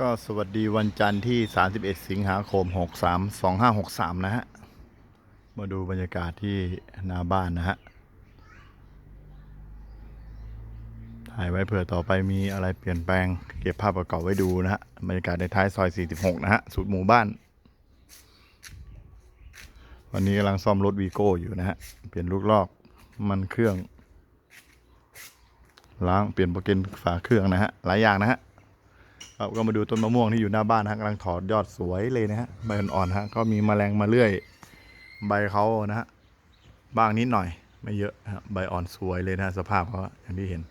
ก็สวัสดีวันจันทร์ที่ 31 สิงหาคม 63 2563 นะฮะ มาดูบรรยากาศที่หน้าบ้านนะฮะ ถ่ายไว้เผื่อต่อไปมีอะไรเปลี่ยนแปลง เก็บภาพเก่าๆไว้ดูนะฮะ บรรยากาศในท้ายซอย 46 นะฮะสุดหมู่บ้าน วันนี้กำลังซ่อมรถวีโก้อยู่นะฮะ เปลี่ยนลูกลอก มันเครื่อง ล้างเปลี่ยนโปรแกรมฝาเครื่องนะฮะ หลายอย่างนะฮะ ครับก็มาดูต้นมะม่วงที่อยู่หน้าบ้านนะฮะกำลังถอดยอดสวยเลยนะฮะใบอ่อนๆฮะก็มีแมลงมาเลื่อย ใบเขานะฮะบ้างนิดหน่อยไม่เยอะฮะใบอ่อนสวยเลยนะสภาพเขาอย่างที่เห็น